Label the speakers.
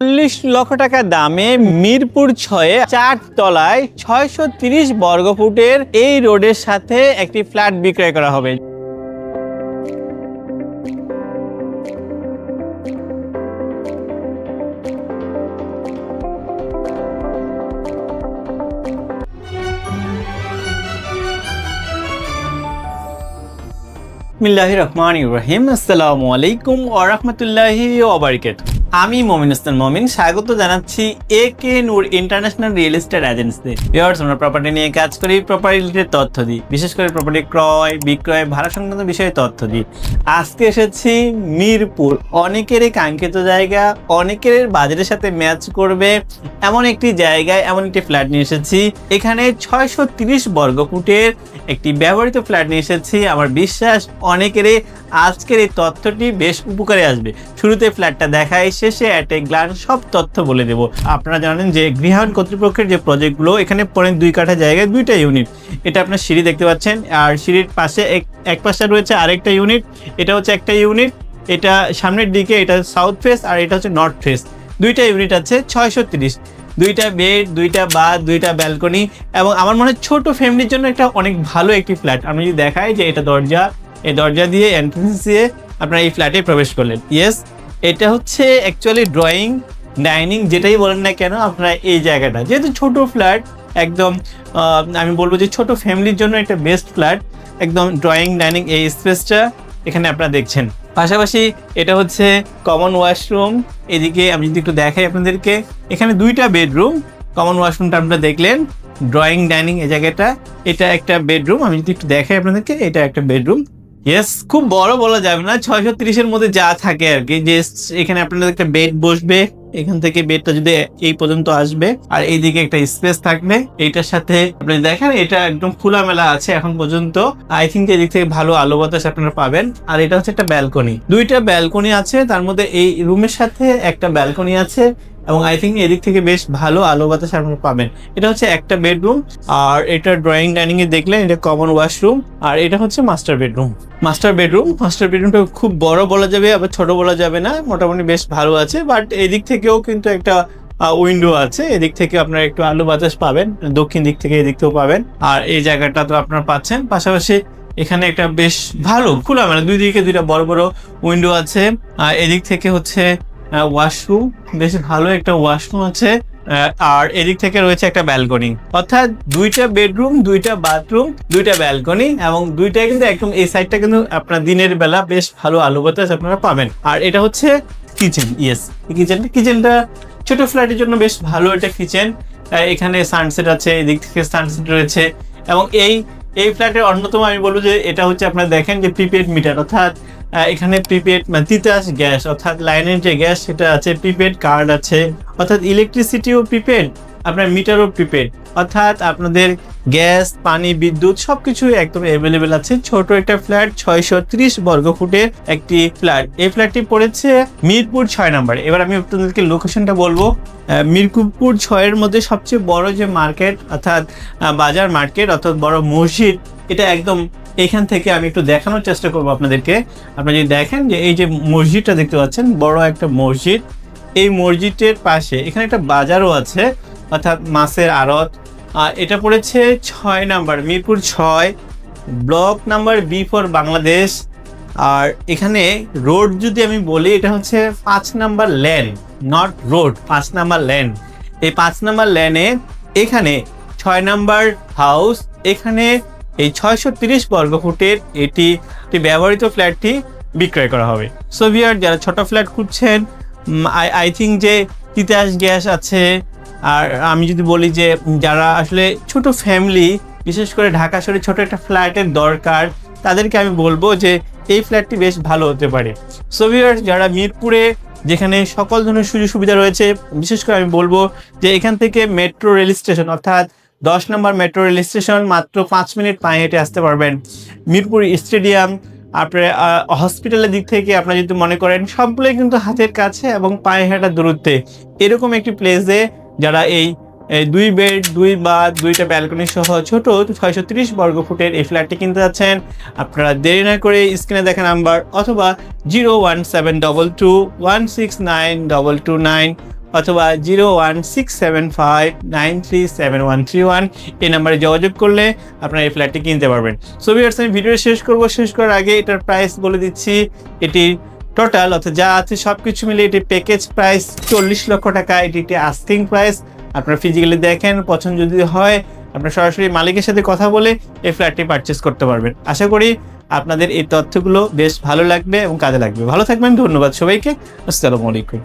Speaker 1: চল্লিশ লক্ষ টাকা দামে মিরপুর ছয়ে চার তলায় ছয়শো তিরিশ বর্গ ফুটের এই রোডের সাথে একটি ফ্ল্যাট বিক্রয় করা হবে। বিসমিল্লাহ রহমান ইব্রাহিম আসসালামু আলাইকুম ও রহমতুল্লাহি আমি মমিন ইসলাম মমিন, স্বাগত জানাচ্ছি A K Noor international real estate এজেন্সিতে ভিউয়ার্স আমরা প্রপার্টি নিয়ে কাজ করি প্রপার্টি রিলেটেড তথ্য দিই। বিশেষ করে প্রপার্টি ক্রয়, বিক্রয়, ভাড়া সংক্রান্ত বিষয়ে তথ্য দিই। আজকে এসেছি মিরপুর। অনেকেরই কাঙ্ক্ষিত জায়গা, অনেকের বাজেটের সাথে ম্যাচ করবে এমন একটি জায়গায়, এমন একটি ফ্ল্যাট নিয়ে এসেছি। এখানে ছয়শো তিরিশ বর্গ ফুটের একটি ব্যবহৃত ফ্ল্যাট নিয়ে এসেছি। আমার বিশ্বাস, অনেকেরই আজকের এই তথ্যটি বেশ উপকারে আসবে। শুরুতে ফ্ল্যাটটা দেখায়, শেষে অ্যাট এ গ্লান্স সব তথ্য বলে দেব। আপনারা জানেন যে গৃহায়ণ কর্তৃপক্ষের যে প্রজেক্টগুলো, এখানে পরে দুই কাঠা জায়গায় দুইটা ইউনিট এটা আপনার সিঁড়ি দেখতে পাচ্ছেন, আর সিঁড়ির পাশে এক পাশে রয়েছে আরেকটা ইউনিট এটা হচ্ছে একটা ইউনিট এটা সামনের দিকে এটা সাউথ ফেস আর এটা হচ্ছে নর্থ ফেস দুইটা ইউনিট আছে, ছয়শো তিরিশ। দুইটা বেড দুইটা বাথ দুইটা ব্যালকনি এবং আমার মনে হয় ছোটো ফ্যামিলির জন্য একটা অনেক ভালো একটি ফ্ল্যাট আমি যদি দেখাই যে এটা দরজা এই দরজা দিয়ে এন্ট্রেন্স দিয়ে আপনারা এই ফ্ল্যাটে প্রবেশ করলেন। ইয়েস এটা হচ্ছে অ্যাকচুয়ালি ড্রয়িং ডাইনিং যেটাই বলেন না কেন, আপনারা এই জায়গাটা। যেহেতু ছোট ফ্ল্যাট একদম আমি বলব যে ছোট ফ্যামিলির জন্য একটা বেস্ট ফ্ল্যাট একদম ড্রয়িং ডাইনিং এই স্পেসটা এখানে আপনারা দেখছেন। পাশাপাশি এটা হচ্ছে কমন ওয়াশরুম এদিকে আমি যদি একটু দেখাই আপনাদেরকে, এখানে দুইটা বেডরুম কমন ওয়াশরুমটা আপনারা দেখলেন ড্রয়িং ডাইনিং এই জায়গাটা, এটা একটা বেডরুম আমি যদি একটু দেখাই আপনাদেরকে, এটা একটা বেডরুম ইয়েস খুব বড় বলা যাবে না। ছয়শো তিরিশের মধ্যে যা থাকে আর কি। যে এখানে আপনাদের একটা বেড বসবে। এখান থেকে বেডটা যদি এই পর্যন্ত আসবে, আর এইদিকে একটা স্পেস থাকবে। এইটার সাথে আপনি দেখেন, এটা একদম খোলামেলা আছে এখন পর্যন্ত। আই থিঙ্ক এদিক থেকে ভালো আলো বাতাস আপনারা পাবেন। আর এটা হচ্ছে একটা ব্যালকনি দুইটা ব্যালকনি আছে। তার মধ্যে এই রুমের সাথে একটা ব্যালকনি আছে। এবং আই থিঙ্ক এদিক থেকে বেশ ভালো আলো বাতাস আপনারা পাবেন। এটা হচ্ছে একটা বেডরুম আর এটা ড্রয়িং ডাইনিং এ দেখলেন এটা কমন ওয়াশরুম আর এটা হচ্ছে master bedroom master bedroom master বেডরুমটা খুব বড় বলা যাবে, আবার ছোট বলা যাবে না, মোটামুটি বেশ ভালো আছে বাট এদিক থেকেও কিন্তু একটা উইন্ডো আছে। এদিক থেকে আপনারা একটু আলো বাতাস পাবেন, দক্ষিণ দিক থেকে এদিক থেকেও পাবেন, আর এই জায়গাটা তো আপনারা পাচ্ছেন। পাশাপাশি এখানে একটা বেশ ভালো, খোলা মানে দুই দিকে দুইটা বড় বড় উইন্ডো আছে, আর এদিক থেকে হচ্ছে ওয়াশরুম বেশ ভালো একটা ওয়াশরুম আছে। আর এদিক থেকে রয়েছে একটা ব্যালকনি অর্থাৎ দুইটা বেডরুম দুইটা বাথরুম দুইটা ব্যালকনি এবং দুইটা কিন্তু একদম এই সাইডটা কিন্তু আপনার দিনের বেলা বেশ ভালো আলো বাতাস আপনারা পাবেন। আর এটা হচ্ছে কিচেন ইয়েস কিচেনটা কিচেনটা ছোট ফ্ল্যাটের জন্য বেশ ভালো একটা কিচেন এখানে সানসেট আছে, এদিক থেকে সানসেট রয়েছে এবং এই এই ফ্ল্যাটের অন্যতম আমি বলব যে এটা হচ্ছে আপনারা দেখেন যে প্রিপেড মিটার অর্থাৎ এখানে প্রিপেড মানে তিতাস গ্যাস অর্থাৎ লাইনের যে গ্যাস সেটা আছে প্রিপেড কার্ড আছে অর্থাৎ ইলেকট্রিসিটিও প্রিপেড আপনার মিটারও প্রিপেড অর্থাৎ আপনাদের গ্যাস পানি বিদ্যুৎ সবকিছু একদম অ্যাভেলেবেল আছে। ছোট একটা ফ্ল্যাট ছয়শো ত্রিশ বর্গ ফুটের একটি ফ্ল্যাট এই ফ্ল্যাটটি পড়েছে মিরপুর ছয় নম্বরে। এবার আমি আপনাদেরকে লোকেশনটা বলব। আহ, মিরপুর ছয়ের মধ্যে সবচেয়ে বড় যে মার্কেট অর্থাৎ বাজার মার্কেট অর্থাৎ বড় মসজিদ এটা একদম এখান থেকে আমি একটু দেখানোর চেষ্টা করব আপনাদেরকে। আপনারা যদি দেখেন যে এই যে মসজিদটা দেখতে পাচ্ছেন, বড় একটা মসজিদ। এই মসজিদের পাশে এখানে একটা বাজারও আছে, অর্থাৎ মাছের আড়ত। আর এটা পড়েছে ছয় নাম্বার, মিরপুর ছয়, block number B for Bangladesh. আর এখানে রোড যদি আমি বলি, এটা হচ্ছে পাঁচ নাম্বার ল্যান নট রোড, পাঁচ নাম্বার ল্যান এই পাঁচ নাম্বার ল্যানে এখানে ছয় নাম্বার হাউস, এখানে এই ছয়শো তিরিশ বর্গ ফুটের এটি ব্যবহৃত ফ্ল্যাটটি বিক্রয় করা হবে। সোভিয়ার যারা ছোট ফ্ল্যাট খুঁজছেন আই আই থিঙ্ক যে তিতাস গ্যাস আছে। আর আমি যদি বলি যে যারা আসলে ছোট ফ্যামিলি, বিশেষ করে ঢাকা শহরে ছোট একটা ফ্ল্যাটের দরকার, তাদেরকে আমি বলব যে এই ফ্ল্যাটটি বেশ ভালো হতে পারে। সো ভিউয়ার্স যারা মিরপুরে, যেখানে সকল ধরনের সুযোগ সুবিধা রয়েছে, বিশেষ করে আমি বলব যে এখান থেকে মেট্রো রেল স্টেশন, অর্থাৎ দশ নম্বর মেট্রো রেল স্টেশন মাত্র পাঁচ মিনিট পায়ে হেঁটে আসতে পারবেন। মিরপুর স্টেডিয়াম আপনার হসপিটালের দিক থেকে আপনারা যদি মনে করেন, সবগুলোই কিন্তু হাতের কাছে এবং পায়ে হাঁটার দূরত্বে। এরকম একটি প্লেসে যারা এই দুই বেড দুই বা দুইটা ব্যালকনি সহ ছোট ছয়শো তিরিশ বর্গ ফুটের এই ফ্ল্যাটটি কিনতে যাচ্ছেন, আপনারা দেরি না করে স্ক্রিনে দেখা নাম্বার অথবা zero one seven double two one six nine double two nine অথবা zero one six seven five nine three seven one three one এই নাম্বারে যোগাযোগ করলে আপনারা এই ফ্ল্যাটটি কিনতে পারবেন। সো ভিউয়ার্স আমি ভিডিও শেষ করব। শেষ করার আগে এটার প্রাইস বলে দিচ্ছি। এটি টোটাল অর্থাৎ যা আছে সব কিছু মিলে এটি প্যাকেজ প্রাইস চল্লিশ লক্ষ টাকা। এটি একটি আস্কিং প্রাইস আপনারা ফিজিক্যালি দেখেন, পছন্দ যদি হয়, আপনার সরাসরি মালিকের সাথে কথা বলে এই ফ্ল্যাটটি পারচেস করতে পারবেন। আশা করি আপনাদের এই তথ্যগুলো বেশ ভালো লাগবে এবং কাজে লাগবে। ভালো থাকবেন, ধন্যবাদ সবাইকে। আসসালামু আলাইকুম।